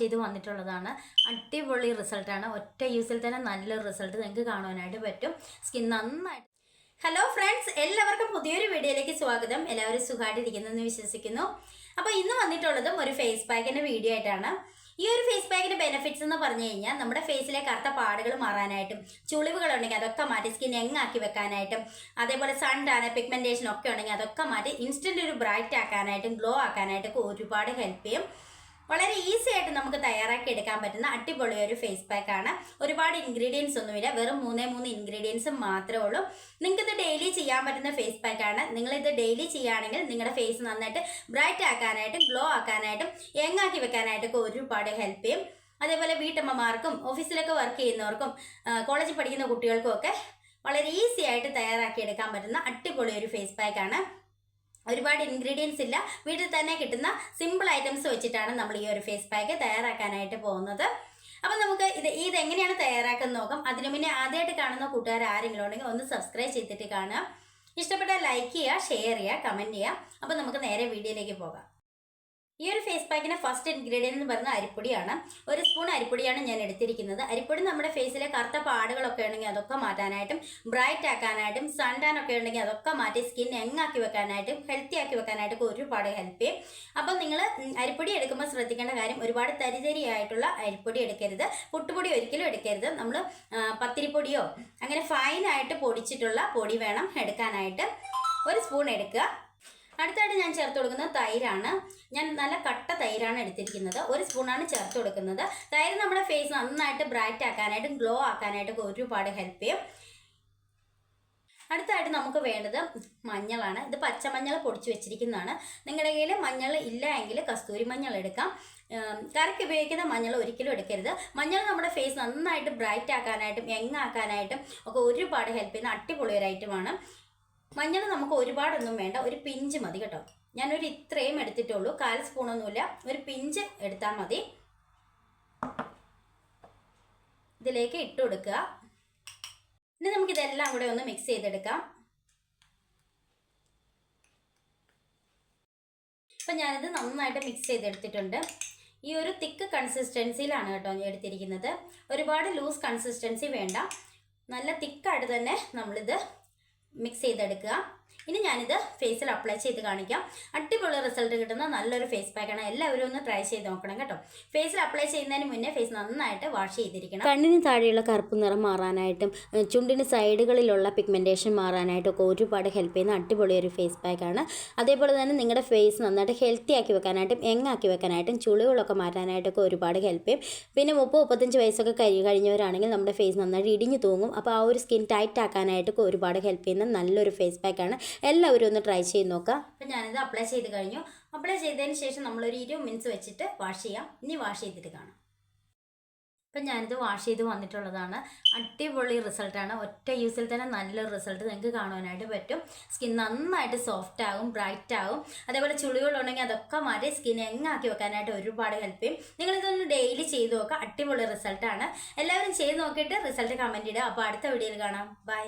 ചെയ്ത് വന്നിട്ടുള്ളതാണ്. അടിപൊളി റിസൾട്ടാണ്. ഒറ്റ യൂസിൽ തന്നെ നല്ലൊരു റിസൾട്ട് നിങ്ങൾക്ക് കാണുവാനായിട്ട് പറ്റും. സ്കിൻ നന്നായിട്ട് ഹലോ ഫ്രണ്ട്സ് എല്ലാവർക്കും പുതിയൊരു വീഡിയോയിലേക്ക് സ്വാഗതം. എല്ലാവരും സുഖമായിട്ടിരിക്കുന്നു എന്ന് വിശ്വസിക്കുന്നു. അപ്പോൾ ഇന്ന് വന്നിട്ടുള്ളതും ഒരു ഫേസ് പാക്കിന്റെ വീഡിയോ ആയിട്ടാണ്. ഈ ഒരു ഫേസ് പാക്കിന്റെ ബെനിഫിറ്റ്സ് എന്ന് പറഞ്ഞു കഴിഞ്ഞാൽ നമ്മുടെ ഫേസിലെ കറുത്ത പാടുകൾ മാറാനായിട്ടും ചുളിവുകൾ ഉണ്ടെങ്കിൽ അതൊക്കെ മാറ്റി സ്കിൻ എങ്ങാക്കി വെക്കാനായിട്ടും അതേപോലെ സൺ ടാന് പിഗ്മെന്റേഷൻ ഒക്കെ ഉണ്ടെങ്കിൽ അതൊക്കെ മാറ്റി ഇൻസ്റ്റന്റ് ഒരു ബ്രൈറ്റ് ആക്കാനായിട്ടും ഗ്ലോ ആക്കാനായിട്ടൊക്കെ ഒരുപാട് ഹെൽപ്പ് ചെയ്യും. വളരെ ഈസി ആയിട്ട് നമുക്ക് തയ്യാറാക്കി എടുക്കാൻ പറ്റുന്ന അടിപൊളി ഒരു ഫേസ് പാക്ക് ആണ്. ഒരുപാട് ഇൻഗ്രീഡിയൻസ് ഒന്നുമില്ല. വെറും മൂന്നേ മൂന്ന് ഇൻഗ്രീഡിയൻസ് മാത്രമേ ഉള്ളൂ. നിങ്ങൾക്ക് ഇത് ഡെയിലി ചെയ്യാൻ പറ്റുന്ന ഫേസ് പാക്ക് ആണ്. നിങ്ങൾ ഇത് ഡെയിലി ചെയ്യുകയാണെങ്കിൽ നിങ്ങളുടെ ഫേസ് നന്നായിട്ട് ബ്രൈറ്റ് ആക്കാനായിട്ടും ഗ്ലോ ആക്കാനായിട്ടും യങ്ങാക്കി വെക്കാനായിട്ടൊക്കെ ഒരുപാട് ഹെൽപ്പ് ചെയ്യും. അതേപോലെ വീട്ടമ്മമാർക്കും ഓഫീസിലൊക്കെ വർക്ക് ചെയ്യുന്നവർക്കും കോളേജിൽ പഠിക്കുന്ന കുട്ടികൾക്കും ഒക്കെ വളരെ ഈസി ആയിട്ട് തയ്യാറാക്കി എടുക്കാൻ പറ്റുന്ന അടിപൊളി ഒരു ഫേസ് പാക്ക് ആണ്. ഒരുപാട് ഇൻഗ്രീഡിയൻസ് ഇല്ല. വീട്ടിൽ തന്നെ കിട്ടുന്ന സിമ്പിൾ ഐറ്റംസ് വെച്ചിട്ടാണ് നമ്മൾ ഈ ഒരു ഫേസ് പാക്ക് തയ്യാറാക്കാനായിട്ട് പോകുന്നത്. അപ്പം നമുക്ക് ഇത് ഇത് എങ്ങനെയാണ് തയ്യാറാക്കുന്നത് നോക്കാം. അതിനു മുന്നേ ആദ്യമായിട്ട് കാണുന്ന കൂട്ടുകാർ ആരെങ്കിലും ഉണ്ടെങ്കിൽ ഒന്ന് സബ്സ്ക്രൈബ് ചെയ്തിട്ട് കാണുക. ഇഷ്ടപ്പെട്ടാൽ ലൈക്ക് ചെയ്യുക ഷെയർ ചെയ്യുക കമന്റ് ചെയ്യുക. അപ്പം നമുക്ക് നേരെ വീഡിയോയിലേക്ക് പോകാം. ഈ ഒരു ഫേസ് പാക്കിന്റെ ഫസ്റ്റ് ഇൻഗ്രീഡിയന്റ് എന്ന് പറയുന്നത് അരിപ്പൊടിയാണ്. ഒരു സ്പൂൺ അരിപ്പൊടിയാണ് ഞാൻ എടുത്തിരിക്കുന്നത്. അരിപ്പൊടി നമ്മുടെ ഫേസിലെ കറുത്ത പാടുകളൊക്കെ ഉണ്ടെങ്കിൽ അതൊക്കെ മാറ്റാനായിട്ടും ബ്രൈറ്റ് ആക്കാനായിട്ടും സൺ ടാൻ ഒക്കെ ഉണ്ടെങ്കിൽ അതൊക്കെ മാറ്റി സ്കിൻ യങ്ങാക്കി വെക്കാനായിട്ടും ഹെൽത്തി ആക്കി വെക്കാനായിട്ടും ഒരുപാട് ഹെൽപ്പ് ചെയ്യും. അപ്പം നിങ്ങൾ അരിപ്പൊടി എടുക്കുമ്പോൾ ശ്രദ്ധിക്കേണ്ട കാര്യം ഒരുപാട് തരിതരിയായിട്ടുള്ള അരിപ്പൊടി എടുക്കരുത്. പുട്ടുപൊടി ഒരിക്കലും എടുക്കരുത്. നമ്മൾ പത്തിരിപ്പൊടിയോ അങ്ങനെ ഫൈനായിട്ട് പൊടിച്ചിട്ടുള്ള പൊടി വേണം എടുക്കാനായിട്ട്. ഒരു സ്പൂൺ എടുക്കുക. അടുത്തായിട്ട് ഞാൻ ചേർത്ത് കൊടുക്കുന്നത് തൈരാണ്. ഞാൻ നല്ല കട്ട തൈരാണ് എടുത്തിരിക്കുന്നത്. ഒരു സ്പൂണാണ് ചേർത്ത് കൊടുക്കുന്നത്. തൈര് നമ്മുടെ ഫേസ് നന്നായിട്ട് ബ്രൈറ്റ് ആക്കാനായിട്ടും ഗ്ലോ ആക്കാനായിട്ടും ഒരുപാട് ഹെൽപ്പ് ചെയ്യും. അടുത്തായിട്ട് നമുക്ക് വേണ്ടത് മഞ്ഞളാണ്. ഇത് പച്ചമഞ്ഞൾ പൊടിച്ചു വെച്ചിരിക്കുന്നതാണ്. നിങ്ങളുടെ കയ്യിൽ മഞ്ഞൾ ഇല്ല എങ്കിൽ കസ്തൂരി മഞ്ഞൾ എടുക്കാം. കറിക്ക് ഉപയോഗിക്കുന്ന മഞ്ഞൾ ഒരിക്കലും എടുക്കരുത്. മഞ്ഞൾ നമ്മുടെ ഫേസ് നന്നായിട്ട് ബ്രൈറ്റ് ആക്കാനായിട്ടും യങ് ആക്കാനായിട്ടും ഒക്കെ ഒരുപാട് ഹെൽപ്പ് ചെയ്യുന്ന അടിപൊളി ഒരു ഐറ്റമാണ് മഞ്ഞൾ നമുക്ക് ഒരുപാടൊന്നും വേണ്ട. ഒരു പിഞ്ച് മതി കേട്ടോ. ഞാനൊരു ഇത്രയും എടുത്തിട്ടുള്ളൂ. കാൽ സ്പൂണൊന്നുമില്ല. ഒരു പിഞ്ച് എടുത്താൽ മതി. ഇതിലേക്ക് ഇട്ട് കൊടുക്കുക. ഇനി നമുക്കിതെല്ലാം കൂടെ ഒന്ന് മിക്സ് ചെയ്തെടുക്കാം. അപ്പം ഞാനിത് നന്നായിട്ട് മിക്സ് ചെയ്തെടുത്തിട്ടുണ്ട്. ഈ ഒരു തിക്ക് കൺസിസ്റ്റൻസിയിലാണ് കേട്ടോ എടുത്തിരിക്കുന്നത്. ഒരുപാട് ലൂസ് കൺസിസ്റ്റൻസി വേണ്ട. നല്ല തിക്കായിട്ട് തന്നെ നമ്മളിത് മിക്സ് ചെയ്തെടുക്കുക. ഇനി ഞാനിത് ഫേസിൽ അപ്ലൈ ചെയ്ത് കാണിക്കാം. അടിപൊളി റിസൾട്ട് കിട്ടുന്ന നല്ലൊരു ഫേസ് പാക്കാണ് എല്ലാവരും ഒന്ന് ട്രൈ ചെയ്ത് നോക്കണം കേട്ടോ. ഫേസിൽ അപ്ലൈ ചെയ്യുന്നതിന് മുന്നേ ഫേസ് നന്നായിട്ട് വാഷ് ചെയ്തിരിക്കണം. കണ്ണിന് താഴെയുള്ള കറുപ്പ് നിറം മാറാനായിട്ടും ചുണ്ടിന് സൈഡുകളിലുള്ള പിഗ്മെന്റേഷൻ മാറാനായിട്ടും ഒക്കെ ഒരുപാട് ഹെൽപ്പ് ചെയ്യുന്ന അടിപൊളി ഒരു ഫേസ് പാക്കാണ് അതേപോലെ തന്നെ നിങ്ങളുടെ ഫേസ് നന്നായിട്ട് ഹെൽത്തി ആക്കി വെക്കാനായിട്ടും എങ്ങാക്കി വെക്കാനായിട്ടും ചുളികളൊക്കെ മാറ്റാനായിട്ടൊക്കെ ഒരുപാട് ഹെൽപ്പ് ചെയ്യും. പിന്നെ മുപ്പത് മുപ്പത്തഞ്ച് വയസ്സൊക്കെ കഴി കഴിഞ്ഞവരാണെങ്കിൽ നമ്മുടെ ഫേസ് നന്നായിട്ട് ഇടിഞ്ഞു തൂങ്ങും. അപ്പോൾ ആ ഒരു സ്കിൻ ടൈറ്റ് ആക്കാനായിട്ടൊക്കെ ഒരുപാട് ഹെൽപ്പ് ചെയ്യുന്ന നല്ലൊരു ഫേസ് പാക്കാണ് എല്ലാവരും ഒന്ന് ട്രൈ ചെയ്ത് നോക്കാം. അപ്പം ഞാനിത് അപ്ലൈ ചെയ്ത് കഴിഞ്ഞു. അപ്ലൈ ചെയ്തതിന് ശേഷം നമ്മളൊരു ഇരുപത് മിനിറ്റ്സ് വെച്ചിട്ട് വാഷ് ചെയ്യാം. ഇനി വാഷ് ചെയ്തിട്ട് കാണാം. അപ്പം ഞാനിത് വാഷ് ചെയ്ത് വന്നിട്ടുള്ളതാണ്. അടിപൊളി റിസൾട്ടാണ് ഒറ്റ യൂസിൽ തന്നെ നല്ല റിസൾട്ട് നിങ്ങൾക്ക് കാണുവാനായിട്ട് പറ്റും. സ്കിൻ നന്നായിട്ട് സോഫ്റ്റ് ആകും ബ്രൈറ്റ് ആകും. അതേപോലെ ചുളികളുണ്ടെങ്കിൽ അതൊക്കെ മാറ്റി സ്കിൻ എങ്ങാക്കി വെക്കാനായിട്ട് ഒരുപാട് ഹെൽപ്പ് ചെയ്യും. നിങ്ങളിതൊന്ന് ഡെയിലി ചെയ്ത് നോക്കുക അടിപൊളി റിസൾട്ടാണ് എല്ലാവരും ചെയ്ത് നോക്കിയിട്ട് റിസൾട്ട് കമന്റ് ഇടുക. അപ്പോൾ അടുത്ത വീഡിയോയിൽ കാണാം. ബൈ